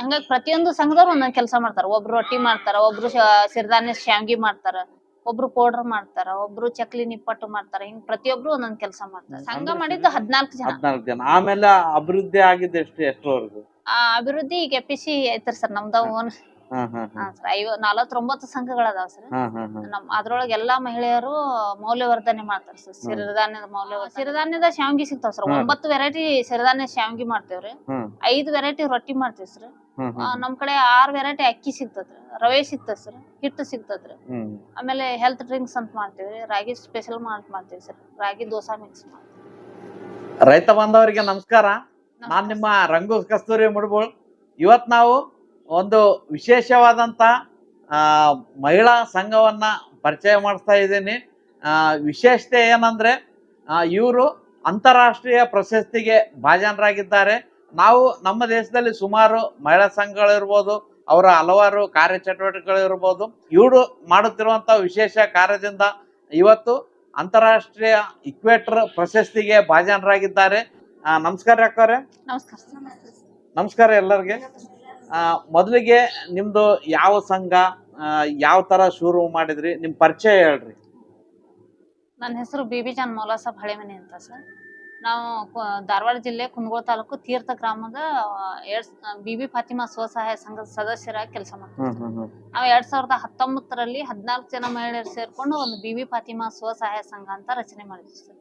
ಹಂಗಾಗಿ ಪ್ರತಿಯೊಂದು ಸಂಘದವ್ರು ಒಂದೊಂದ್ ಕೆಲಸ ಮಾಡ್ತಾರ. ಒಬ್ರು ರೊಟ್ಟಿ ಮಾಡ್ತಾರ ಒಬ್ರು ಶ- ಸಿರಿಧಾನ್ಯ ಶಾವ್ಗಿ ಮಾಡ್ತಾರ ಒಬ್ರು ಪೌಡರ್ ಮಾಡ್ತಾರ ಒಬ್ರು ಚಕ್ಲಿ ನಿಪ್ಪಟ್ಟು ಮಾಡ್ತಾರ ಹಿಂಗ್ ಪ್ರತಿಯೊಬ್ರು ಒಂದೊಂದ್ ಕೆಲಸ ಮಾಡ್ತಾರ. ಸಂಘ ಮಾಡಿದ್ದು ಹದ್ನಾಲ್ಕು ಜನ. ಹದ್ನಾಲ್ಕು ಜನ. ಆಮೇಲೆ ಅಭಿವೃದ್ಧಿ ಆಗಿದ್ದು ಎಷ್ಟು ಎಷ್ಟರವರೆಗೂ ಆ ಅಭಿವೃದ್ಧಿ ಈಗ ಎ ಪಿ ಸಿ ಐತ್ರಿ ಸರ್ ನಮ್ದ ಓನ್. ಸರ್ ಐವ ನಲವತ್ತೊಂಬತ್ತು ಸಂಘಗಳದಾವ ಸರ್. ನಮ್ ಅದ್ರೊಳಗೆ ಎಲ್ಲಾ ಮಹಿಳೆಯರು ಮೌಲ್ಯವರ್ಧನೆ ಮಾಡ್ತಾರ ಸರ್. ಸಿರಿಧಾನ್ಯದ ಮೌಲ್ಯ ಸಿರಿಧಾನ್ಯದ ಶಾವ್ಗಿ ಸಿಗ್ತಾವ ಸರ್. ಒಂಬತ್ತು ವೆರೈಟಿ ಸಿರಿಧಾನ್ಯ ಶಾವ್ಗಿ ಮಾಡ್ತೇವ್ರಿ. ಐದ್ ವೆರೈಟಿ ರೊಟ್ಟಿ ಮಾಡ್ತೇವ್ ಸರ್. ನಮ್ ಕಡೆ ಆರ್ ವೆರೈಟಿ ಅಕ್ಕಿ ಸಿಗ್ತದ್ರಿ. ರವೆ ಸಿಗ್ತದ ಸರ್ ಹಿಟ್ಟು ಸಿಗ್ತದ್ರಿ. ಆಮೇಲೆ ಹೆಲ್ತ್ ಡ್ರಿಂಕ್ಸ್ ಅಂತ ಮಾಡ್ತೀವಿ ರಾಗಿ ಸ್ಪೆಷಲ್ ಮಾಡ್ ಮಾಡ್ತೀವಿ ಸರ್ ರಾಗಿ ದೋಸಾ ಮಿಕ್ಸ್ ಮಾಡ್ತೀವಿ ರೈತ ಬಾಂಧವರಿಗೆ ನಮಸ್ಕಾರ. ನಾನ್ ನಿಮ್ಮ ರಂಗು ಕಸ್ತೂರಿ ಮುಡ್ಬೋಳ್. ಇವತ್ ನಾವು ಒಂದು ವಿಶೇಷವಾದಂತ ಆ, ಮಹಿಳಾ ಸಂಘವನ್ನ ಪರಿಚಯ ಮಾಡಿಸ್ತಾ ಇದ್ದೀನಿ. ಆ, ವಿಶೇಷತೆ ಏನಂದ್ರೆ ಇವರು ಅಂತಾರಾಷ್ಟ್ರೀಯ ಪ್ರಶಸ್ತಿಗೆ ಭಾಜನರಾಗಿದ್ದಾರೆ. ನಾವು ನಮ್ಮ ದೇಶದಲ್ಲಿ ಸುಮಾರು ಮಹಿಳಾ ಸಂಘಗಳಿರ್ಬೋದು ಅವರ ಹಲವಾರು ಕಾರ್ಯಚಟುವಟಿಕೆಗಳಿರ್ಬೋದು. ಇವರು ಮಾಡುತ್ತಿರುವಂತ ವಿಶೇಷ ಕಾರ್ಯದಿಂದ ಇವತ್ತು ಅಂತಾರಾಷ್ಟ್ರೀಯ ಇಕ್ವೇಟರ್ ಪ್ರಶಸ್ತಿಗೆ ಭಾಜನರಾಗಿದ್ದಾರೆ. ನಮಸ್ಕಾರ ಅಕ್ಕವ್ರೆ ನಮಸ್ಕಾರ. ಎಲ್ಲರಿಗೆ. ಮೊದಲಿಗೆ ನಿಮ್ದು ಯಾವ ಸಂಘ ಯಾವ ತರ ಶುರು ಮಾಡಿದ್ರಿ? ನಿಮ್ಮ ಪರಿಚಯ ಹೇಳ್ರಿ. ನನ್ನ ಹೆಸರು ಬಿಬಿ ಜಾನ್ ಮೌಲಾಸಾಬ್ ಹಳೆಮನೆ ಅಂತ ಸರ್. ನಾವು ಧಾರವಾಡ ಜಿಲ್ಲೆ ಕುಂದಗೋಳ ತಾಲೂಕು ತೀರ್ಥ ಗ್ರಾಮದ ಎರಡ್ ಬಿಬಿ ಫಾತಿಮಾ ಸ್ವಸಹಾಯ ಸಂಘದ ಸದಸ್ಯರಾಗಿ ಕೆಲಸ ಮಾಡ್ತೀವಿ ನಾವು ಎರಡ್ ಸಾವಿರದ ಹತ್ತೊಂಬತ್ತರಲ್ಲಿ ಹದಿನಾಲ್ಕು ಜನ ಮಹಿಳೆಯರು ಸೇರ್ಕೊಂಡು ಒಂದು ಬಿಬಿ ಫಾತಿಮಾ ಸ್ವಸಹಾಯ ಸಂಘ ಅಂತ ರಚನೆ ಮಾಡಿದ್ವಿ ಸರ್.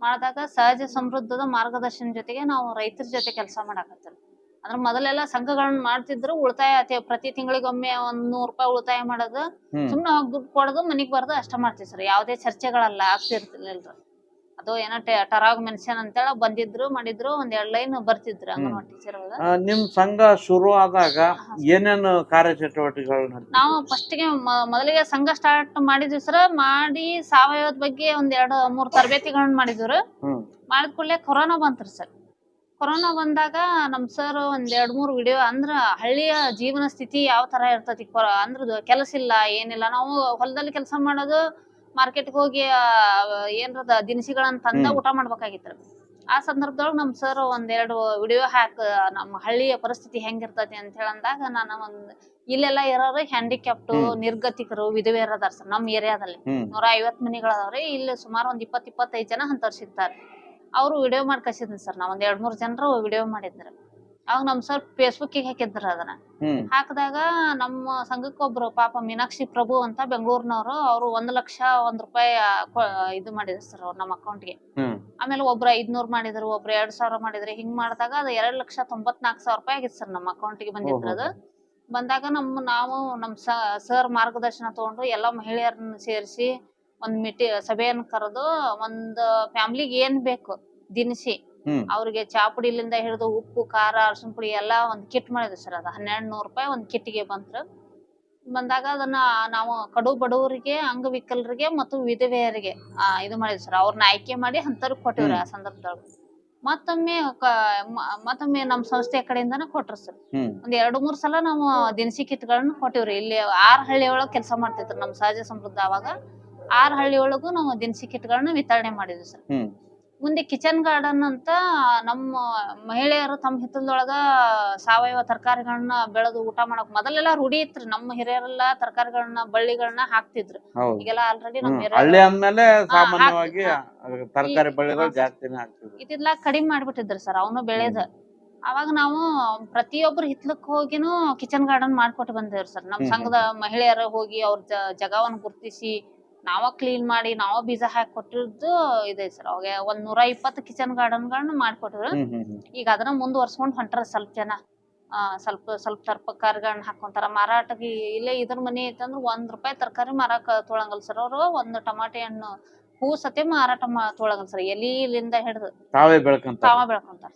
ಮಾಡಿದಾಗ ಸಹಜ ಸಮೃದ್ಧದ ಮಾರ್ಗದರ್ಶನ ಜೊತೆಗೆ ನಾವು ರೈತರ ಜೊತೆ ಕೆಲಸ ಮಾಡಾಕತ್ತೀವಿ ಅಂದ್ರೆ ಮೊದಲೆಲ್ಲ ಸಂಘಗಳನ್ನ ಮಾಡ್ತಿದ್ರು ಉಳಿತಾಯ ಪ್ರತಿ ತಿಂಗಳಿಗೊಮ್ಮೆ ಒಂದ್ ನೂರ್ ರೂಪಾಯಿ ಉಳಿತಾಯ ಮಾಡೋದು ಸುಮ್ನೆ ಹೋಗಿ ದುಡ್ಡು ಕೊಡೋದು ಮನಿಗ್ ಬರೋದು ಅಷ್ಟ ಮಾಡ್ತೀವಿ ಸರ್. ಯಾವುದೇ ಚರ್ಚೆಗಳಲ್ಲ ಆಗ್ತಿರ್ತಿರ್ಲಿಲ್ರಿ ಅದು ಏನೋ ಟರಾಗ್ ಮೆನ್ಷನ್ ಅಂತೇಳಿ ಬಂದಿದ್ರು ಮಾಡಿದ್ರು ಒಂದ್ ಎರಡ್ ಲೈನ್ ಬರ್ತಿದ್ರು ಅಂಗನವಾಡಿ ಟೀಚರ್ ನಿಮ್ ಸಂಘ ಶುರು ಆದಾಗ ಏನೇನು ಕಾರ್ಯಚಟುವಟಿಕೆಗಳು? ನಾವು ಫಸ್ಟ್ಗೆ ಮೊದಲಿಗೆ ಸಂಘ ಸ್ಟಾರ್ಟ್ ಮಾಡಿದ್ವಿ ಸರ್ ಮಾಡಿ ಸಾವಯವದ ಬಗ್ಗೆ ಒಂದ್ ಎರಡು ಮೂರ್ ತರಬೇತಿಗಳನ್ನ ಮಾಡಿದ್ರು. ಮಾಡಿದ ಕೂಡಲೇ ಕೊರೋನಾ ಬಂತ್ರಿ ಸರ್ ಕೊರೋನಾ ಬಂದಾಗ ನಮ್ ಸರ್ ಒಂದ್ ಎರಡ್ ಮೂರ್ ವಿಡಿಯೋ ಅಂದ್ರ ಹಳ್ಳಿಯ ಜೀವನ ಸ್ಥಿತಿ ಯಾವ ತರ ಇರ್ತತಿ ಅಂದ್ರ ಕೆಲಸ ಇಲ್ಲ ಏನಿಲ್ಲ ನಾವು ಹೊಲದಲ್ಲಿ ಕೆಲಸ ಮಾಡೋದು ಮಾರ್ಕೆಟ್ಗೆ ಹೋಗಿ ಏನ್ರದ ದಿನಸಿಗಳನ್ನ ತಂದ. ಊಟ ಮಾಡ್ಬೇಕಾಗಿತ್ತು ಆ ಸಂದರ್ಭದೊಳಗ ನಮ್ ಸರ್ ಒಂದೆರಡು ವಿಡಿಯೋ ಹಾಕ ನಮ್ಮ ಹಳ್ಳಿಯ ಪರಿಸ್ಥಿತಿ ಹೆಂಗಿರ್ತತಿ ಅಂತ ಹೇಳಂದಾಗ ನಾನು ಒಂದ್ ಇಲ್ಲೆಲ್ಲ ಇರೋರು ಹ್ಯಾಂಡಿಕ್ಯಾಪ್ಟು. ನಿರ್ಗತಿಕರು ವಿಧವೆಯರ್ ಅದಾರ ಸರ್ ನಮ್ಮ ಏರಿಯಾದಲ್ಲಿ ನೂರ ಐವತ್ ಮನಿಗಳದಾವ್ರಿ. ಇಲ್ಲಿ ಸುಮಾರು ಒಂದ್ ಇಪ್ಪತ್ ಇಪ್ಪತ್ತೈದ್ ಜನ ಅಂತವ್ರು ಸಿಗ್ತಾರೆ. ಅವ್ರು ವಿಡಿಯೋ ಮಾಡಿ ಕಳ್ಸಿದ್ನಿ ಸರ್ ನಾ ಒಂದ್ ಎರಡ್ ಮೂರ್ ಜನರು ವಿಡಿಯೋ ಮಾಡಿದ್ರು. ಅವಾಗ ನಮ್ ಸರ್ ಫೇಸ್ಬುಕ್ ಹಾಕಿದ್ರ ಅದನ್ನ. ಹ್ಮ್. ಹಾಕಿದಾಗ ನಮ್ಮ ಸಂಘಕ್ಕೆ ಒಬ್ರು ಪಾಪ ಮೀನಾಕ್ಷಿ ಪ್ರಭು ಅಂತ ಬೆಂಗಳೂರಿನವರು ಅವ್ರು ಒಂದ್ ಲಕ್ಷ ಒಂದ್ ರೂಪಾಯಿ ಆ, ಕೊ- ಇದು ಮಾಡಿದ್ರು ಸರ್ ಅವ್ರು ನಮ್ಮ ಅಕೌಂಟ್ಗೆ ಹ್ಮ್. ಆಮೇಲೆ ಒಬ್ರು ಐದ್ನೂರ್ ಮಾಡಿದ್ರು ಒಬ್ರು ಎರಡ್ ಸಾವಿರ ಮಾಡಿದ್ರು. ಹಿಂಗ್ ಮಾಡಿದಾಗ ಅದು ಎರಡ್ ಲಕ್ಷ ತೊಂಬತ್ನಾಲ್ಕು ಸಾವಿರ ರೂಪಾಯಿ ಆಗಿತ್ತು ಸರ್ ನಮ್ಮ ಅಕೌಂಟ್ಗೆ ಬಂದಿದ್ರ ಅದು ಬಂದಾಗ ನಮ್ಮ ನಾವು ನಮ್ಮ ಸರ್ ಮಾರ್ಗದರ್ಶನ ತಗೊಂಡು ಎಲ್ಲ ಮಹಿಳೆಯರನ್ನ ಸೇರಿಸಿ ಒಂದ್ ಮೀಟಿ ಸಭೆಯನ್ನು ಕರೆದು ಒಂದ್ ಫ್ಯಾಮಿಲಿಗೆ ಏನ್ ಬೇಕು ದಿನಸಿ. ಅವ್ರಿಗೆ ಚಾ ಪುಡಿಲಿಂದ ಹಿಡಿದು ಉಪ್ಪು ಖಾರ ಅರ್ಶಿನ ಪುಡಿ ಎಲ್ಲಾ ಒಂದ್ ಕಿಟ್ ಮಾಡಿದ್ವಿ ಸರ್ ಅದು. ಹನ್ನೆರಡು ನೂರು ರೂಪಾಯಿ ಒಂದ್ ಕಿಟ್ಗೆ ಬಂತ್ರ ಬಂದಾಗ ಅದನ್ನ ನಾವು ಕಡು ಬಡವರಿಗೆ ಅಂಗವಿಕಲರಿಗೆ ಮತ್ತು ವಿಧವೆಯರಿಗೆ ಆ, ಇದು ಮಾಡಿದ್ವಿ ಸರ್. ಅವ್ರನ್ನ ಆಯ್ಕೆ ಮಾಡಿ ಅಂತವ್ರಿಗೆ ಕೊಟ್ಟಿವ್ರಿ ಆ ಸಂದರ್ಭದೊಳಗೆ. ಮತ್ತೊಮ್ಮೆ ಮತ್ತೊಮ್ಮೆ ನಮ್ಮ ಸಂಸ್ಥೆ ಕಡೆಯಿಂದಾನ ಕೊಟ್ರು ಸರ್. ಒಂದ್ ಎರಡು ಮೂರ್ ಸಲ ನಾವು ದಿನಸಿ ಕಿಟ್ಗಳನ್ನ ಕೊಟ್ಟಿವ್ರಿ. ಇಲ್ಲಿ ಆರ್ ಹಳ್ಳಿ ಒಳಗ್ ಕೆಲಸ ಮಾಡ್ತಿದ್ರು ನಮ್ ಸಹಜ ಸಮೃದ್ಧ ಅವಾಗ ಆರ್ ಹಳ್ಳಿ ಒಳಗೂ ನಾವು ದಿನಸಿ ಕಿಟ್ಗಳನ್ನ ವಿತರಣೆ ಮಾಡಿದ್ವಿ ಸರ್. ಮುಂದೆ ಕಿಚನ್ ಗಾರ್ಡನ್ ಅಂತ ನಮ್ಮ ಮಹಿಳೆಯರು ತಮ್ಮ ಹಿತ್ತಲದೊಳಗ ಸಾವಯವ ತರಕಾರಿಗಳನ್ನ ಬೆಳೆದು ಊಟ ಮಾಡಕ್ ಮೊದಲೆಲ್ಲ ರೂಢಿ ಇತ್ರಿ. ನಮ್ಮ ಹಿರಿಯರೆಲ್ಲ ತರಕಾರಿಗಳನ್ನ ಬಳ್ಳಿಗಳನ್ನ ಹಾಕ್ತಿದ್ರು. ಈಗೆಲ್ಲಾ ಆಲ್ರೆಡಿ ನಮ್ಮ ಹಳ್ಳಿ ಅಂದ್ಮೇಲೆ ಸಾಮಾನ್ಯವಾಗಿ. ತರಕಾರಿ ಬಳ್ಳಿಗಳು ಜಾಸ್ತಿನೇ ಇದಿಲ್ಲ ಕಡಿಮೆ ಮಾಡ್ಬಿಟ್ಟಿದ್ರು ಸರ್. ಅವನು ಬೆಳೆದ. ಅವಾಗ ನಾವು ಪ್ರತಿಯೊಬ್ಬರು ಹಿತ್ಲಕ್ ಹೋಗಿನೂ ಕಿಚನ್ ಗಾರ್ಡನ್ ಮಾಡ್ಕೊಟ್ಟು ಬಂದೇವ್ರಿ ಸರ್. ನಮ್ಮ ಸಂಘದ ಮಹಿಳೆಯರು ಹೋಗಿ ಅವ್ರ ಜಗವನ್ನ ಗುರ್ತಿಸಿ ನಾವ ಕ್ಲೀನ್ ಮಾಡಿ ನಾವ ಬೀಜ ಹಾಕಿ ಕೊಟ್ಟಿದ್ದು ಇದೆ ಸರ್ ಅವಾಗ ಒಂದ್ ನೂರ ಇಪ್ಪತ್ತು ಕಿಚನ್ ಹ್ಮ್ ಹ್ಮ್ ಹ್ಮ್. ಈಗ ಅದನ್ನ ಮುಂದುವರ್ಸ್ಕೊಂಡ್ ಹೊಂಟಾರ ಸ್ವಲ್ಪ ಜನ. ಆ ಸ್ವಲ್ಪ ಸ್ವಲ್ಪ ತರಕಾರಿಗಳನ್ನ ಹಾಕೊಂತಾರ. ಮಾರಾಟಕ್ಕೆ ಇಲ್ಲೇ ಇದ್ರ ಮನೆ ಐತಂದ್ರ ಒಂದ್ ರೂಪಾಯಿ ತರಕಾರಿ ಮಾರಾಕ ತೊಳಂಗಲ್ ಸರ್ ಅವ್ರು. ಒಂದ್ ಟಮಾಟೆ ಹಣ್ಣು ಹೂ ಸತೆ ಮಾರಾಟ ಮಾ ತೊಳಗಲ್ ಸರ್ ಎಲಿಲಿಂದ ಹಿಡ್ದು ತಾವೇ ಬೆಳ್ಕೊಂತ ತಾವ ಬೆಳ್ಕೊಂತಾರ.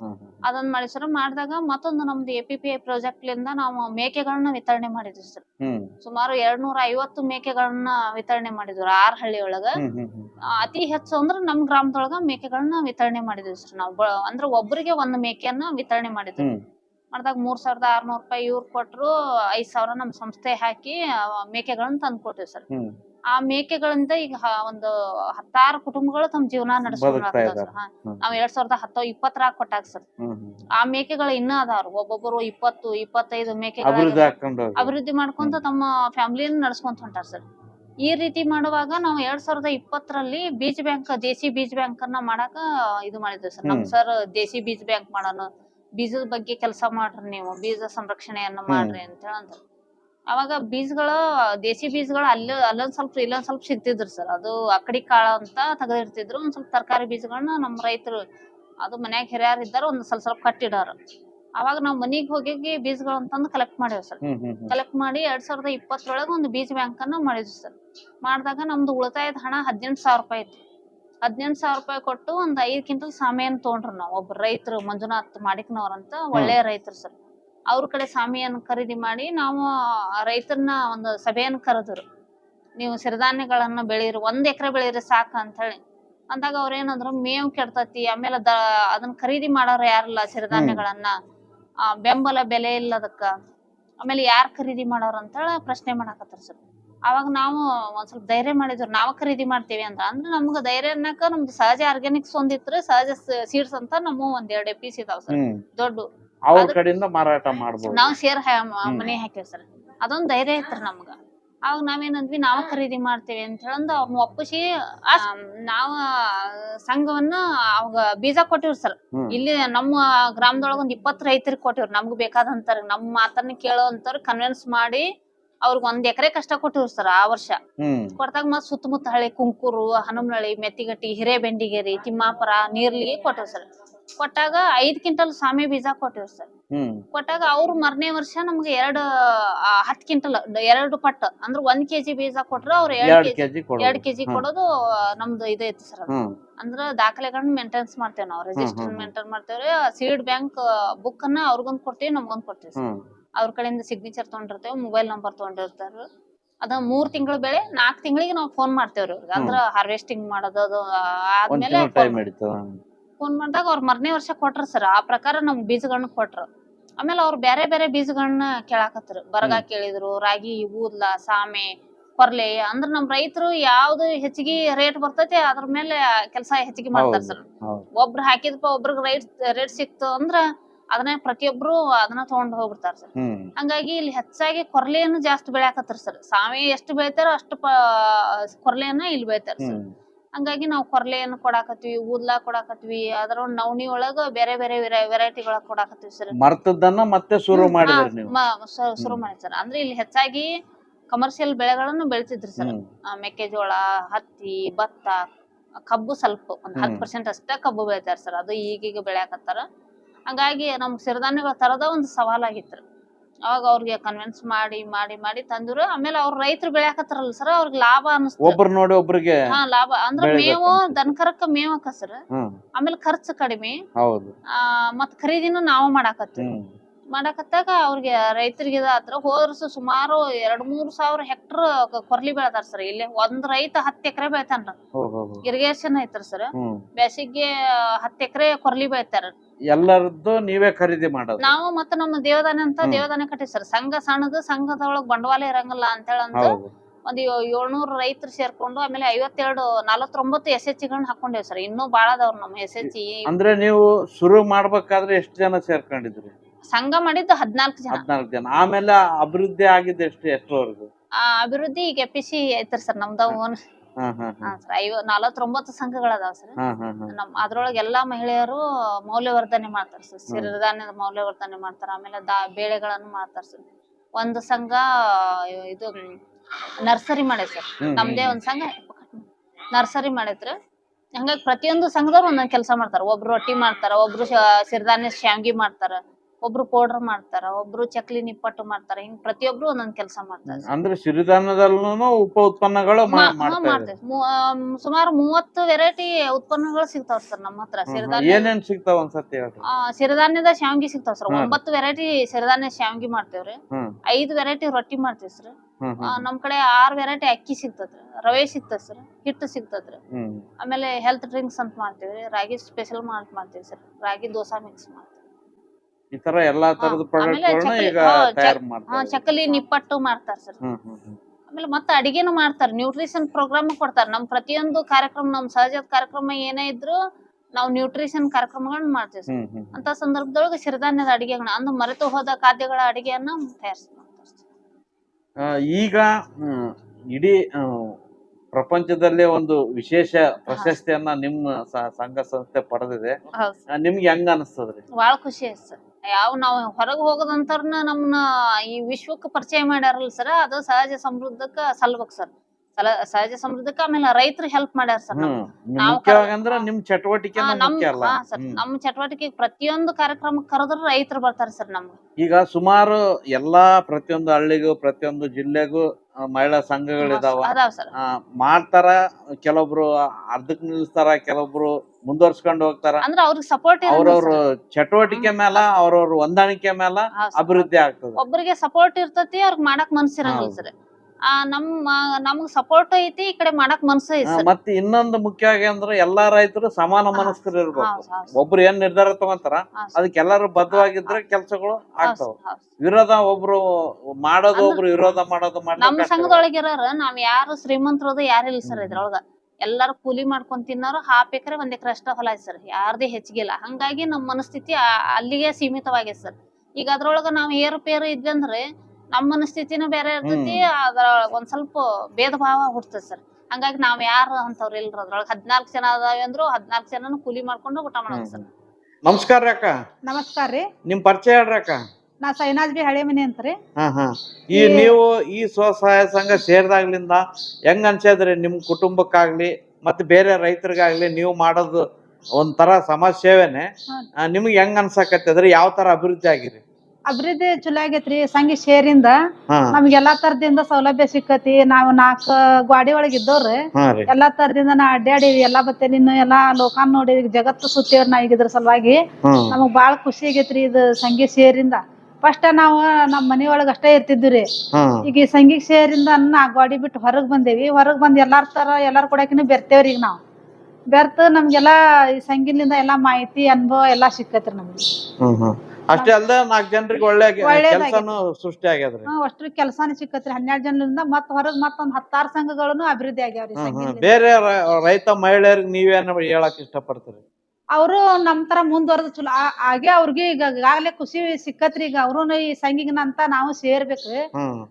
ಅದನ್ನ ಮಾಡಿ ಸರ್ ಮಾಡಿದಾಗ ಮತ್ತೊಂದು ನಮ್ದು A P P I project ಲಿಂದ ನಾವು ಮೇಕೆಗಳನ್ನ ವಿತರಣೆ ಮಾಡಿದ್ವಿ ಸರ್. ಸುಮಾರು ಎರಡ್ ನೂರ ಐವತ್ತು ಮೇಕೆಗಳನ್ನ ವಿತರಣೆ ಮಾಡಿದ್ವಿ ಆರ್ ಹಳ್ಳಿ ಒಳಗ. ಅತಿ ಹೆಚ್ಚು ಅಂದ್ರ ನಮ್ ಗ್ರಾಮದೊಳಗ ಮೇಕೆಗಳನ್ನ ವಿತರಣೆ ಮಾಡಿದ್ವಿ ಸರ್. ನಾವು ಅಂದ್ರ ಒಬ್ಬರಿಗೆ ಒಂದ್ ಮೇಕೆಯನ್ನ ವಿತರಣೆ ಮಾಡಿದ್ವಿ. ಮಾಡಿದಾಗ ಮೂರ್ ಸಾವಿರದ ಆರ್ನೂರ್ ರೂಪಾಯಿ ಇವ್ರು ಕೊಟ್ರು ಐದ್ ಸಾವಿರ ನಮ್ ಸಂಸ್ಥೆ ಹಾಕಿ ಮೇಕೆಗಳನ್ನ ತಂದು ಕೊಟ್ಟಿವಿ ಸರ್ ಆ ಮೇಕೆಗಳಿಂದ ಈಗ ಹ- ಒಂದು ಹತ್ತಾರು ಕುಟುಂಬಗಳು ತಮ್ಮ ಜೀವನ. ನಡೆಸ್ಕೊಂಡು. ನಾವ್ ಎರಡ್ ಸಾವಿರದ ಹತ್ತೊ ಇಪ್ಪತ್ತರಾಗ ಕೊಟ್ಟಾಗ ಸರ್. ಆ ಮೇಕೆಗಳು ಇನ್ನೂ ಅದಾವ್ರಿ. ಒಬ್ಬೊಬ್ಬರು ಇಪ್ಪತ್ತು ಇಪ್ಪತ್ತೈದು ಮೇಕೆಗಳು. ಅಭಿವೃದ್ಧಿ ಮಾಡ್ಕೊಂತ ತಮ್ಮ ಫ್ಯಾಮಿಲಿಯನ್ನು ನಡ್ಸ್ಕೊಂತ ಹೊಂಟಾರ ಸರ್. ಈ ರೀತಿ ಮಾಡುವಾಗ ನಾವು ಎರಡ್ ಸಾವಿರದ ಇಪ್ಪತ್ತರಲ್ಲಿ ಬೀಜ ಬ್ಯಾಂಕ್ ದೇಸಿ ಬೀಜ ಬ್ಯಾಂಕ್ ಅನ್ನ ಮಾಡಾಕ ಇದು ಮಾಡಿದ್ವಿ ಸರ್. ನಮ್. ಸರ್ ದೇಸಿ ಬೀಜ ಬ್ಯಾಂಕ್ ಮಾಡೋಣ ಬೀಜದ ಬಗ್ಗೆ ಕೆಲಸ ಮಾಡ್ರಿ ನೀವು. ಬೀಜ ಸಂರಕ್ಷಣೆಯನ್ನ ಮಾಡ್ರಿ ಅಂತ ಹೇಳಂದ್ರು. ಅವಾಗ ಬೀಜಗಳು ದೇಸಿ ಬೀಜಗಳು ಅಲ್ಲಿ ಅಲ್ಲೊಂದ್ ಸ್ವಲ್ಪ ಇಲ್ಲೊಂದ್ ಸ್ವಲ್ಪ ಸಿಗ್ತಿದ್ರು ಸರ್. ಅದು ಅಕಡಿ ಕಾಳು ಅಂತ ತೆಗೆದಿರ್ತಿದ್ರು ಒಂದ್ ಸ್ವಲ್ಪ ತರಕಾರಿ ಬೀಜಗಳನ್ನ ನಮ್ಮ ರೈತರು ಅದು ಮನ್ಯಾಗ ಹಿರಿಯರ್ ಇದ್ದಾರ ಒಂದ್ ಸ್ವಲ್ಪ ಸ್ವಲ್ಪ ಕಟ್ಟಿಡಾರ. ಅವಾಗ ನಾವ್ ಮನಿಗ್ ಹೋಗಿ ಬೀಜಗಳನ್ನ ತಂದು ಕಲೆಕ್ಟ್ ಮಾಡೇವ್ ಸರ್. ಕಲೆಕ್ಟ್ ಮಾಡಿ ಎರಡ್ ಸಾವಿರದ ಇಪ್ಪತ್ತರೊಳಗ ಒಂದು ಬೀಜ ಬ್ಯಾಂಕ್ ಅನ್ನ ಮಾಡಿದ್ವಿ ಸರ್. ಮಾಡಿದಾಗ ನಮ್ದು ಉಳಿತಾಯದ ಹಣ ಹದಿನೆಂಟು ಸಾವಿರ ರೂಪಾಯಿ ಇತ್ತು. ಹದಿನೆಂಟು ಸಾವಿರ ರೂಪಾಯಿ ಕೊಟ್ಟು ಒಂದ್ ಐದ್ ಕ್ವಿಂಟಲ್ ಸಾಮೆಯನ್ನ ತಗೊಂಡ್ರು ನಾವು ಒಬ್ಬ ರೈತರು ಮಂಜುನಾಥ್ ಮಾಡಿಕ್ನವ್ರಂತ ಒಳ್ಳೆಯ ರೈತರು ಸರ್. ಅವ್ರ ಕಡೆ ಸ್ವಾಮಿಯನ್ನು ಖರೀದಿ ಮಾಡಿ ನಾವು ರೈತರನ್ನ ಒಂದು ಸಭೆಯನ್ನ ಕರೆದ್ರು. ನೀವು ಸಿರಿಧಾನ್ಯಗಳನ್ನ ಬೆಳೀರಿ ಒಂದ್ ಎಕರೆ ಬೆಳೀರಿ ಸಾಕ ಅಂತ ಹೇಳಿ ಅಂದಾಗ ಅವ್ರ ಮೇವು ಮೇವ್ ಕೆಡ್ತತಿ ಆಮೇಲೆ ದ ಅದನ್ನ ಖರೀದಿ ಮಾಡೋರು ಯಾರಿಲ್ಲ ಸಿರಿಧಾನ್ಯಗಳನ್ನ. ಆ, ಬೆಂಬಲ ಬೆಲೆ ಇಲ್ಲ ಅದಕ್ಕ ಆಮೇಲೆ ಯಾರ್ ಖರೀದಿ ಮಾಡೋರು ಅಂತ ಪ್ರಶ್ನೆ ಮಾಡಾಕತ್ತಾರ ಸರ್. ಅವಾಗ ನಾವು ಒಂದ್ ಸ್ವಲ್ಪ ಧೈರ್ಯ ಮಾಡಿದ್ರು ನಾವು ಖರೀದಿ ಮಾಡ್ತೀವಿ ಅಂತ ಅಂದ್ರೆ ನಮ್ಗ ಧೈರ್ಯ ಅನ್ನಕ ನಮ್ದು ಸಹಜ ಆರ್ಗ್ಯಾನಿಕ್ಸ್ ಒಂದಿತ್ತು ಸಹಜ ಸೀಡ್ಸ್ ಅಂತ ನಮ್ಮ ಒಂದ್ ಎರಡ್ ಪೀಸ್ ಇದಾವ ಸರ್. ದೊಡ್ಡ. ಅವ್ರ ಕಡೆಯಿಂದ ಮಾರಾಟ ಮಾಡ್ಬೋದು. ನಾವ್ ಸೇರ್ ಹ್ಮ್. ಮನೆ ಹಾಕಿವ್ ಸರ್. ಅದೊಂದ್ ಧೈರ್ಯ ಐತ್ರಿ ನಮ್ಗ. ಅವಾಗ ನಾವೇನಂದ್ವಿ ನಾವ ಖರೀದಿ ಮಾಡ್ತೇವೆ ಅಂತ ಹೇಳಂದ ಅವ್ರನ್ನ ಒಪ್ಪಿಸಿ ನಾವ ಸಂಘವನ್ನ ಅವಾಗ ಬೀಜ ಕೊಟ್ಟಿವ್ರಿ ಸರ್. ಇಲ್ಲಿ ನಮ್ಮ ಗ್ರಾಮದೊಳಗ ಒಂದ್ ಇಪ್ಪತ್ ರೈತರಿಗೆ ಕೊಟ್ಟಿವ್ರಿ. ನಮ್ಗ್ ಬೇಕಾದಂತಾರ ನಮ್ಮ ಮಾತನ್ನ ಕೇಳೋಂತವ್ರ ಕನ್ವಿನ್ಸ್ ಮಾಡಿ ಅವ್ರಿಗೆ ಒಂದ್ ಎಕರೆ ಕಷ್ಟ ಕೊಟ್ಟಿವ್ರಿ ಸರ್ ಆ ವರ್ಷ. ಕೊಡ್ತಾಗ ಮತ್ ಸುತ್ತಮುತ್ತ ಹಳ್ಳಿ ಕುಂಕೂರು ಹನುಮನಹಳ್ಳಿ ಮೆತ್ತಿಗಟ್ಟಿ ಹಿರೇಬೆಂಡಿಗೇರಿ ತಿಮ್ಮಾಪುರ ನೀರ್ಲಿಗೆ ಕೊಟ್ಟಿವ್ ಸರ್. ಕೊಟ್ಟಾಗ ಐದ್ ಕ್ವಿಂಟಲ್ ಸಾಮೆ ಬೀಜ ಕೊಟ್ಟಿವ್ ಸರ್. ಕೊಟ್ಟಾಗ ಅವ್ರು ಮರನೇ ವರ್ಷ ನಮ್ಗೆ ಎರಡು ಹತ್ ಕ್ವಿಂಟಲ್ ಎರಡು ಪಟ್ಟು ಅಂದ್ರೆ ಒಂದ್ ಕೆಜಿ ಬೀಜ ಕೊಟ್ರ ಅವ್ರ ಎರಡ್ ಕೆಜಿ ಎರಡ್ ಕೆಜಿ ಕೊಡೋದು ನಮ್ದು ಇದೈತಿ ಸರ್ ಅಂದ್ರ ದಾಖಲೆಗಳನ್ನ ಮೇಂಟೆನ್ಸ್ ಮಾಡ್ತೇವೆ ನಾವ್ ರಿಜಿಸ್ಟರ್. ಮೇಂಟೈನ್ ಮಾಡ್ತೇವ್ರಿ ಸೀಡ್ ಬ್ಯಾಂಕ್ ಬುಕ್ ಅನ್ನ ಅವ್ರಿಗೊಂದ್ ಕೊಡ್ತೀವಿ ನಮ್ಗೊಂದ್ ಕೊಡ್ತೀವಿ. ಅವ್ರ ಕಡೆಯಿಂದ ಸಿಗ್ನೇಚರ್ ತಗೊಂಡಿರ್ತೇವೆ ಮೊಬೈಲ್ ನಂಬರ್ ತಗೊಂಡಿರ್ತಾರ. ಅದ ಮೂರ್ ತಿಂಗಳ ಬೆಳೆ ನಾಕ್ ತಿಂಗಳಿಗೆ ನಾವು ಫೋನ್ ಮಾಡ್ತೇವ್ರಿ ಅವ್ರಿಗೆ. ಅಂದ್ರ ಹಾರ್ವೆಸ್ಟಿಂಗ್ ಮಾಡೋದು ಅದು ಆದ್ಮೇಲೆ ಫೋನ್ ಮಾಡಿದಾಗ ಅವ್ರ ಮರನೇ ವರ್ಷ ಕೊಟ್ರ ಸರ್ ಆ ಪ್ರಕಾರ ನಮ್ ಬೀಜಗಳನ್ನ ಕೊಟ್ರು. ಆಮೇಲೆ ಅವ್ರು ಬೇರೆ ಬೇರೆ ಬೀಜಗಳನ್ನ ಕೇಳಾಕತ್ರು. ಬರಗ ಕೇಳಿದ್ರು ರಾಗಿ ಊದ್ಲ ಸಾಮೆ ಕೊರ್ಲೆ ಅಂದ್ರ ನಮ್ ರೈತರು ಯಾವ್ದು ಹೆಚ್ಚಿಗೆ ರೇಟ್ ಬರ್ತೈತಿ ಅದ್ರ ಮೇಲೆ ಕೆಲಸ ಹೆಚ್ಚಿಗೆ ಮಾಡ್ತಾರ. ಸರ್ ಒಬ್ರು ಹಾಕಿದ್ಪ ಒಬ್ರಿಗೆ ರೈಟ್ ರೇಟ್ ಸಿಕ್ತು ಅಂದ್ರ ಅದನ್ನ ಪ್ರತಿಯೊಬ್ರು ಅದನ್ನ ತಗೊಂಡ್ ಹೋಗ್ಬಿಡ್ತಾರ ಸರ್ ಹಂಗಾಗಿ ಇಲ್ಲಿ ಹೆಚ್ಚಾಗಿ ಕೊರ್ಲೆಯನ್ನು ಜಾಸ್ತಿ ಬೆಳ್ಯಾಕತ್ತಾರ ಸರ್ ಸಾಮೆ ಎಷ್ಟು ಬೆಳಿತಾರೋ ಅಷ್ಟು ಕೊರ್ಲೆಯನ್ನ ಇಲ್ಲಿ ಬೆಳಿತಾರ ಸರ್ ಹಂಗಾಗಿ ನಾವು ಕೊರ್ಲೆಯನ್ನು ಕೊಡಾಕತ್ತೀವಿ ಊದ್ಲಾ ಕೊಡಾಕತ್ವಿ ಅದರ ನವಣಿ ಒಳಗ ಬೇರೆ ಬೇರೆ ವೆರೈಟಿಗಳ ಕೊಡಾಕತ್ವಿ ಸರ್. ಮರ್ತದನ್ನ ಮತ್ತೆ ಶುರು ಮಾಡಿದ್ರಿ ನೀವು. ಶುರು ಮಾಡಿ ಸರ್. ಅಂದ್ರೆ ಇಲ್ಲಿ ಹೆಚ್ಚಾಗಿ ಕಮರ್ಷಿಯಲ್ ಬೆಳೆಗಳನ್ನು ಬೆಳಿತಿದ್ರಿ ಸರ್. ಮೆಕ್ಕೆಜೋಳ ಹತ್ತಿ ಭತ್ತ ಕಬ್ಬು ಸ್ವಲ್ಪ ಒಂದ್ ಹತ್ತು. ಪರ್ಸೆಂಟ್ ಅಷ್ಟೇ ಕಬ್ಬು ಬೆಳಿತಾರ ಸರ್. ಅದು ಈಗೀಗ ಬೆಳ್ಯಾಕತ್ತಾರ. ಹಂಗಾಗಿ ನಮ್ಗ್ ಸಿರಿಧಾನ್ಯಗಳ ತರದ ಒಂದು ಸವಾಲಾಗಿತ್ತು ಅವಾಗ ಅವ್ರಿಗೆ ಕನ್ವಿನ್ಸ್ ಮಾಡಿ ಮಾಡಿ ಮಾಡಿ ತಂದ್ರು. ಆಮೇಲೆ ಅವ್ರ ರೈತರು ಬೆಳ್ಯಾಕತ್ತಾರಲ್ಲ ಸರ್ ಅವ್ರಿಗೆ ಲಾಭ ಅನಿಸ್ತು ಒಬ್ರು ನೋಡಿ ಒಬ್ರಿಗೆ ಹಾ ಲಾಭ. ಅಂದ್ರ ಮೇವು ದನಕರಕ್ಕ ಮೇವ್ ಸರ್ ಆಮೇಲೆ ಖರ್ಚು ಕಡಿಮೆ. ಹೌದು. ಆ ಮತ್ ಖರೀದಿನೂ ನಾವು ಮಾಡಾಕತ್ತೀವಿ. ಮಾಡಾಕತ್ತಾಗ ಅವ್ರಿಗೆ ರೈತರಿಗೆ ಇದಾತ್ರ ಹೋದ್ರಸ ಸುಮಾರು ಎರಡ್ ಮೂರ್ ಸಾವಿರ ಹೆಕ್ಟರ್ ಕೊರ್ಲಿ ಬೆಳದಾರ ಸರ್. ಇಲ್ಲಿ ಒಂದ್ ರೈತ ಹತ್ತ್ ಎಕರೆ ಬೆಳಿತಾನ್ರ. ಇರಿಗೇಷನ್ ಐತ್ರಿ ಸರ್. ಬೇಸಿಗೆ ಹತ್ತ್ ಎಕರೆ ಕೊರ್ಲಿ ಬೆಳಿತಾರ. ಎಲ್ಲರದ್ದು ನೀವೇ ಖರೀದಿ ಮಾಡೋದು. ನಾವು ಮತ್ತ ನಮ್ಮ ದೇವದಾನೆ ಅಂತ ದೇವದಾನ ಕಟ್ಟಿ ಸರ್. ಸಂಘ ಸಣ್ಣದು ಸಂಘದೊಳಗ್ ಬಂಡವಾಳ ಇರಂಗಿಲ್ಲ ಅಂತ ಹೇಳಂತ ಒಂದ್ ಏಳ್ನೂರು ರೈತರು ಸೇರ್ಕೊಂಡು ಆಮೇಲೆ ಐವತ್ತೆರಡು ನಲವತ್ತೊಂಬತ್ತು ಎಸ್ ಎಚ್ ಗಳನ್ನ ಹಾಕೊಂಡೇವ್ ಸರ್. ಇನ್ನೂ ಬಾಳ ಅದಾವ್ರ ನಮ್ಮ ಎಸ್ ಎಚ್ ಅಂದ್ರೆ ನೀವು ಶುರು ಮಾಡ್ಬೇಕಾದ್ರೆ ಎಷ್ಟು ಜನ ಸೇರ್ಕೊಂಡಿದ್ರಿ? ಸಂಘ ಮಾಡಿದ್ದು ಹದ್ನಾಲ್ಕು ಜನ. ಹದ್ನಾಲ್ಕು ಜನ. ಆಮೇಲೆ ಅಭಿವೃದ್ಧಿ ಆಗಿದೆ ಎಷ್ಟು ಎಷ್ಟರವರೆಗೂ ಆ ಅಭಿವೃದ್ಧಿ ಈಗ ಎ ಪಿ ಸಿ ಐತ್ರಿ ಸರ್ ನಮ್ದ ಓನ್. ಹಾ ಹಾ ಹಾ. ಸರ್ ಐವ ನಲವತ್ತೊಂಬತ್ತು ಸಂಘಗಳದಾವ ಸರ್. ಹಾ ಹಾ ಹಾ. ನಮ್ ಅದ್ರೊಳಗೆ ಎಲ್ಲಾ ಮಹಿಳೆಯರು ಮೌಲ್ಯವರ್ಧನೆ ಮಾಡ್ತಾರ ಸರ್. ಸಿರಿಧಾನ್ಯದ ಮೌಲ್ಯವರ್ಧನೆ ಮಾಡ್ತಾರ ಆಮೇಲೆ ದಾ ಬೇಳೆಗಳನ್ನು ಮಾಡ್ತಾರ ಸರ್. ಒಂದು ಸಂಘ ಇದು ನರ್ಸರಿ ಮಾಡೈತ್ ಸರ್. ಹ್ಮ್, ನಮ್ದೇ ಒಂದ್ ಸಂಘ. ನರ್ಸರಿ ಮಾಡೈತ್ರಿ ಹಂಗಾಗಿ ಪ್ರತಿಯೊಂದು ಸಂಘದವ್ರು ಒಂದೊಂದ್ ಕೆಲಸ ಮಾಡ್ತಾರ. ಒಬ್ರು ರೊಟ್ಟಿ ಮಾಡ್ತಾರ ಒಬ್ರು ಶ- ಸಿರಿಧಾನ್ಯ ಶಾವ್ಗಿ ಮಾಡ್ತಾರ. ಒಬ್ರು ಪೌಡರ್ ಮಾಡ್ತಾರ ಒಬ್ರು ಚಕ್ಲಿ ನಿಪ್ಪಟ್ಟು ಮಾಡ್ತಾರ ಹಿಂಗ್ ಪ್ರತಿಯೊಬ್ರು ಒಂದೊಂದ್ ಕೆಲಸ ಮಾಡ್ತಾರ. ಅಂದ್ರೆ ಸಿರಿಧಾನ್ಯದಲ್ಲೂ ಉಪ ಉತ್ಪನ್ನಗಳು ಮಾಡ್ತೇವೆ ಸುಮಾರು ಮೂವತ್ತು ವೆರೈಟಿ ಉತ್ಪನ್ನಗಳು ಸಿಗ್ತಾವ ಸರ್ ನಮ್ಮ ಹತ್ರ. ಸಿರಿಧಾನ್ಯ ಏನೇನ್ ಸಿಗ್ತಾವ ಸಿರಿಧಾನ್ಯದ ಶಾವ್ಗಿ ಸಿಗ್ತಾವ ಸರ್. ಒಂಬತ್ತು ವೆರೈಟಿ ಸಿರಿಧಾನ್ಯ ಶಾವ್ಗಿ ಮಾಡ್ತೇವ್ರಿ. ಐದ್ ವೆರೈಟಿ ರೊಟ್ಟಿ ಮಾಡ್ತೇವ್ ಸರ್. ನಮ್ ಕಡೆ ಆರ್ ವೆರೈಟಿ ಅಕ್ಕಿ ಸಿಗ್ತದ್ರಿ. ರವೆ ಸಿಗ್ತದ ಸರ್. ಹಿಟ್ಟು ಸಿಗ್ತದ್ರಿ. ಆಮೇಲೆ ಹೆಲ್ತ್ ಡ್ರಿಂಕ್ಸ್ ಅಂತ ಮಾಡ್ತೇವ್ರಿ. ರಾಗಿ ಸ್ಪೆಷಲ್ ಮಾಲ್ಟ್ ಮಾಡ್ತೇವಿ ಸರ್. ರಾಗಿ ದೋಸಾ ಮಿಕ್ಸ್ ಮಾಡ್ತೇವೆ. ಈ ತರ ಎಲ್ಲಾ ತರದ ಪ್ರಾಡಕ್ಟ್ ಈಗ ತಯಾರು ಮಾಡ್ತಾರೆ ಚಕ್ಕಲಿ ನಿಪ್ಪಟ್ಟು ಮಾಡ್ತಾರೆ ಸರ್. ಆಮೇಲೆ ಮತ್ತೆ ಅಡಿಗೆನು ಮಾಡ್ತಾರೆ ನ್ಯೂಟ್ರಿಷನ್ ಪ್ರೋಗ್ರಾಮ್ ಕೊಡ್ತಾರೆ. ನಮ್ ಪ್ರತಿಯೊಂದು ಕಾರ್ಯಕ್ರಮ ನಮ್ ಸಹಜದ ಕಾರ್ಯಕ್ರಮ ಏನೇ ಇದ್ರು ನಾವು ನ್ಯೂಟ್ರಿಷನ್ ಕಾರ್ಯಕ್ರಮಗಳನ್ನ ಮಾಡ್ತೀವಿ ಸರ್. ಅಂತ ಸಂದರ್ಭದೊಳಗೆ ಸಿರಿಧಾನ್ಯದ ಅಡಿಗೆಗಳನ್ನ ಅಂದ್ರೆ ಮರೆತು ಹೋದ ಖಾದ್ಯಗಳ ಅಡಿಗೆಯನ್ನ ತಯಾರಿಸ್ತಾರೆ ಈಗ ಇಡೀ ಪ್ರಪಂಚದಲ್ಲೇ ಒಂದು ವಿಶೇಷ ಪ್ರಶಸ್ತಿಯನ್ನ ನಿಮ್ಮ ಸಂಘ ಸಂಸ್ಥೆ ಪಡೆದಿದೆ. ನಿಮ್ಗೆ ಹೆಂಗ ಅನಿಸ್ತದ್ರಿ? ಬಹಳ ಖುಷಿ ಆಯ್ತು ಸರ್. ಯಾವ ನಾವು ಹೊರಗ್ ಹೋಗೋದಂತರ್ನ ನಮ್ನ ಈ ವಿಶ್ವಕ್ಕೆ ಪರಿಚಯ ಮಾಡ್ಯಾರಲ್ಲ ಸರ್ ಅದು ಸಹಜ ಸಮೃದ್ಧಕ್ಕ ಸಲ್ಬೇಕ್ ಸರ್ ಸಲ- ಸಹಜ ಸಮೃದ್ಧಕ್ಕ ಆಮೇಲೆ ರೈತರು ಹೆಲ್ಪ್ ಮಾಡ್ಯಾರ ಸರ್ ನಮ್ ಚಟುವಟಿಕೆ ನಮ್ ಚಟುವಟಿಕೆ ಪ್ರತಿಯೊಂದು ಕಾರ್ಯಕ್ರಮಕ್ಕೆ ಕರೆದ್ರ ರೈತರು ಬರ್ತಾರೆ ಸರ್ ನಮ್ಗೆ. ಈಗ ಸುಮಾರು ಎಲ್ಲಾ ಪ್ರತಿಯೊಂದು ಹಳ್ಳಿಗೂ ಪ್ರತಿಯೊಂದು ಜಿಲ್ಲೆಗೂ ಮಹಿಳಾ ಸಂಘಗಳಿದಾವ ಮಾಡ್ತಾರ ಕೆಲವೊಬ್ರು ಅರ್ಧಕ್ ನಿಲ್ಸ್ತಾರ ಕೆಲವೊಬ್ರು ಮುಂದುವರ್ಸ್ಕೊಂಡು ಹೋಗ್ತಾರ. ಅಂದ್ರೆ ಅವ್ರಿಗೆ ಸಪೋರ್ಟ್ ಅವ್ರವ್ರ ಚಟುವಟಿಕೆ ಮೇಲೆ ಅವ್ರವ್ರ ಹೊಂದಾಣಿಕೆ ಮೇಲೆ ಅಭಿವೃದ್ಧಿ ಆಗ್ತದ. ಒಬ್ಬರಿಗೆ ಸಪೋರ್ಟ್ ಇರ್ತತಿ ಅವ್ರಿಗೆ ಮಾಡಕ್ ಮನ್ಸಿರಂಗಿಲ್ಲ. ಸರ್. ಆ ನಮ್ಮ ನಮಗ್ ಸಪೋರ್ಟ್ ಐತಿ ಈ ಕಡೆ ಮಾಡಕ್ ಮನಸ್ಸು ಐತಿ ಸರ್. ಮತ್ತೆ ಇನ್ನೊಂದು ಮುಖ್ಯವಾಗಿ ಅಂದ್ರೆ ಎಲ್ಲಾ ರೈತರು ಸಮಾನ ಮನಸ್ಕರು ಇರ್ಬೇಕು. ಒಬ್ರು ಏನ್ ನಿರ್ಧಾರ ತಗೊಂತಾರ. ಅದಕ್ಕೆ ಎಲ್ಲಾರು ಬದ್ಧವಾಗಿದ್ರೆ ಕೆಲಸಗಳು ಆಗ್ತಾವ. ವಿರೋಧ ಒಬ್ರು ಮಾಡೋದು ಒಬ್ರು ವಿರೋಧ ಮಾಡೋದು ಸಂಘದೊಳಗೆ ಇರೋರು ನಾವ್ ಯಾರು ಶ್ರೀಮಂತರದ ಯಾರು ಇಲ್ಲ ಸರ್ ಇದ್ರೊಳಗ. ಎಲ್ಲಾರು ಕೂಲಿ ಮಾಡ್ಕೊಂಡ್ ತಿನ್ನೋರು ಹಾಫ್ ಎಕರೆ ಒಂದ್ ಎಕರೆ ಅಷ್ಟ ಹೊಲ ಐತಿ ಸರ್. ಯಾರ್ದೇ ಹೆಚ್ಚಿಗೆ ಇಲ್ಲ. ಹಂಗಾಗಿ ನಮ್ಮ ಮನಸ್ಥಿತಿ ಅಲ್ಲಿಗೆ ಸೀಮಿತವಾಗಿದೆ ಸರ್. ಈಗ ಅದ್ರೊಳಗ ನಾವ್ ಏರುಪೇರು ಇದ್ವಿ ಅಂದ್ರೆ ನಮ್ಮ ಮನಸ್ಥಿತಿನೂ ಬೇರೆ ಇರ್ತೈತಿ ಅದ್ರ ಒಂದ್ ಸ್ವಲ್ಪ ಭೇದ ಭಾವ ಹುಡ್ತದೆ ಸರ್. ಹಂಗಾಗಿ ನಾವ್ ಯಾರು ಅಂತವ್ರ ಇಲ್ರಿ ಅದ್ರೊಳಗ. ಹದ್ನಾಲ್ಕು ಜನ ಅದಾವೆ ಅಂದ್ರು ಹದ್ನಾಲ್ಕು ಜನನು ಕೂಲಿ ಮಾಡ್ಕೊಂಡು ಊಟ ಮಾಡೋದು ಸರ್. ನಮಸ್ಕಾರ ರೀ ಅಕ್ಕ. ನಮಸ್ಕಾರ ರೀ. ನಿಮ್ ಪರಿಚಯ ಹೇಳ್ರಿ ಅಕ್ಕ. ನಾ ಸೈನಾಜ್ ಬಿ ಹಳೆ ಮನೆ ರೀ. ಹಾ ಹಾ. ಈ ನೀವು ಈ ಸ್ವಸಹಾಯ ಸಂಘ ಸೇರಿದಾಗ್ಲಿಂದ ಹೆಂಗ್ ಅನ್ಸದ್ರಿ ನಿಮ್ ಕುಟುಂಬಕ್ಕಾಗ್ಲಿ ಮತ್ತೆ ಬೇರೆ ರೈತರಿಗಾಗ್ಲಿ ನೀವು ಮಾಡೋದು ಒಂಥರ ಸಮಾಜ ಸೇವೆನೆ? ನಿಮಗೆ ಹೆಂಗ್ ನಿಮ್ಗೆ ಹೆಂಗ್ ಅನ್ಸಕತ್ತದ್ರಿ? ಯಾವ ತರ ಅಭಿವೃದ್ಧಿ ಆಗಿರಿ? ಅಭಿವೃದ್ಧಿ ಚಲೋ ಆಗೇತ್ರಿ ಸಂಘಿ ಶೇರಿಂದ ಹಾ. ನಮ್ಗೆ ಎಲ್ಲಾ ತರದಿಂದ ಸೌಲಭ್ಯ ಸಿಕ್ಕತಿ. ನಾವ್ ನಾಕ್ ಗ್ವಾಡಿ ಒಳಗ್ ಇದ್ದವ್ರಿ. ಹಾ ರೀ. ಎಲ್ಲಾ ತರದಿಂದ ನಾ ಅಡ್ಡಾಡಿವಿ ಎಲ್ಲಾ ನಿನ್ನ ಎಲ್ಲಾ ಲೋಕಾನ್ ನೋಡಿ ಜಗತ್ತು ಸುತ್ತೇವ್ರಿ ನಾ ಈಗ ಇದ್ರ ಸಲುವಾಗಿ ಹ್ಮ್ ನಮಗ್ ಬಾಳ ಖುಷಿ ಆಗೇತ್ರಿ ಇದು ಸಂಘಿ ಸೇರಿಂದ. ಫಸ್ಟ್ ನಾವು ನಮ್ ಮನಿ ಒಳಗ್ ಅಷ್ಟೇ ಇರ್ತಿದ್ವಿ ಹ್ಮ್ ಈಗ ಈ ಸಂಘಿ ಸೇರಿಂದ ನಾ ಗಾಡಿ ಬಿಟ್ಟು ಹೊರಗ್ ಬಂದೇವಿ. ಹೊರಗ್ ಬಂದ್ ಎಲ್ಲಾರ್ ತರ ಎಲ್ಲಾರ್ ಕೂಡಕಿನ ಬೆರ್ತೇವ್ರಿ ಈಗ ನಾವ್. ಬೆರ್ತ ನಮ್ಗೆಲ್ಲಾ ಈ ಸಂಘಿಲಿಂದ ಎಲ್ಲಾ ಮಾಹಿತಿ ಅನುಭವ ಎಲ್ಲಾ ಸಿಕ್ಕತ್ರಿ ನಮ್ಗೆ. ಹ್ಮ್ ಹ್ಮ್. ಅಷ್ಟೇ ಅಲ್ದ ನಾಲ್ಕು ಜನರಿಗೆ ಒಳ್ಳೆ. ಕೆಲಸನು ಸೃಷ್ಟಿ ಆಗ್ಯದ್ರಿ ಅಷ್ಟು ಅಷ್ಟ್ರ ಕೆಲಸಾನು ಸಿಕ್ಕತ್ರಿ ಹನ್ನೆರಡ್ ಜನರಿಂದ ಮತ್ತ್ ಹೊರಗ್ ಮತ್ತೊಂದ್ ಹತ್ತಾರು ಸಂಘಗಳನ್ನು ಅಭಿವೃದ್ಧಿ ಆಗ್ಯಾವ್ರಿ. ಬೇರೆ ರೈತ ಮಹಿಳೆಯರಿಗೆ ನೀವೇನ್ ಹೇಳಕ್ ಇಷ್ಟಪಡ್ತೀರಿ ಅವರು ನಮ್ ತರ ಮುಂದುವರೆದು ಚಲೋ. ಆ- ಹಾಗೆ ಅವ್ರಿಗೆ ಈಗ ಈಗಾಗಲೇ ಖುಷಿ ಸಿಕ್ಕತ್ರಿ. ಈಗ ಅವ್ರು ಈ ಸಂಘಿಗನ ಅಂತ ನಾವು ಸೇರ್ಬೇಕ್ರಿ.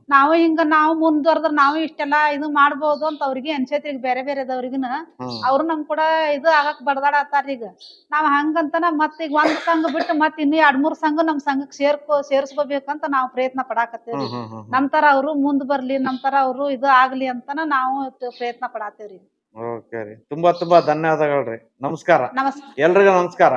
ನಾವು ಹಿಂಗ ನಾವು ಮುಂದುವರೆದ್ರ ನಾವು ಇಷ್ಟೆಲ್ಲಾ ಇದು ಮಾಡ್ಬೋದು ಅಂತ ಅವ್ರಿಗೆ ಅನ್ಸೈತ್ರಿ. ಈಗ ಬೇರೆ ಬೇರೆದವ್ರಿಗನ ಹ್ಮ್. ಅವ್ರು ನಮ್ ಕೂಡ ಇದು ಆಗಕ್ ಬಡದಾಡತ್ತಾರ ಈಗ. ನಾವ್ ಹಂಗಂತನ ಮತ್ ಈಗ ಒಂದ್ ಸಂಘ ಬಿಟ್ಟು ಮತ್ ಇನ್ನು ಎರಡ್ ಮೂರ್ ಸಂಘ ನಮ್ ಸಂಘಕ್ ಸೇರ್ಕೊ ಸೇರ್ಸ್ಕೋಬೇಕಂತ ನಾವು ಪ್ರಯತ್ನ ಪಡಾಕತ್ತೇವ್ರಿ. ನಮ್ ತರ ಅವ್ರು ಮುಂದ್ ಬರ್ಲಿ ನಮ್ ತರ ಅವ್ರು ಇದು ಆಗ್ಲಿ ಅಂತನ ನಾವು ಪ್ರಯತ್ನ ಪಡಾತೇವ್ರಿ. ಓಕೆ ರೀ. ತುಂಬಾ ತುಂಬಾ ಧನ್ಯವಾದಗಳ್ರಿ ನಮಸ್ಕಾರ. ನಮಸ್ಕಾರ. ಎಲ್ರಿಗೂ ನಮಸ್ಕಾರ.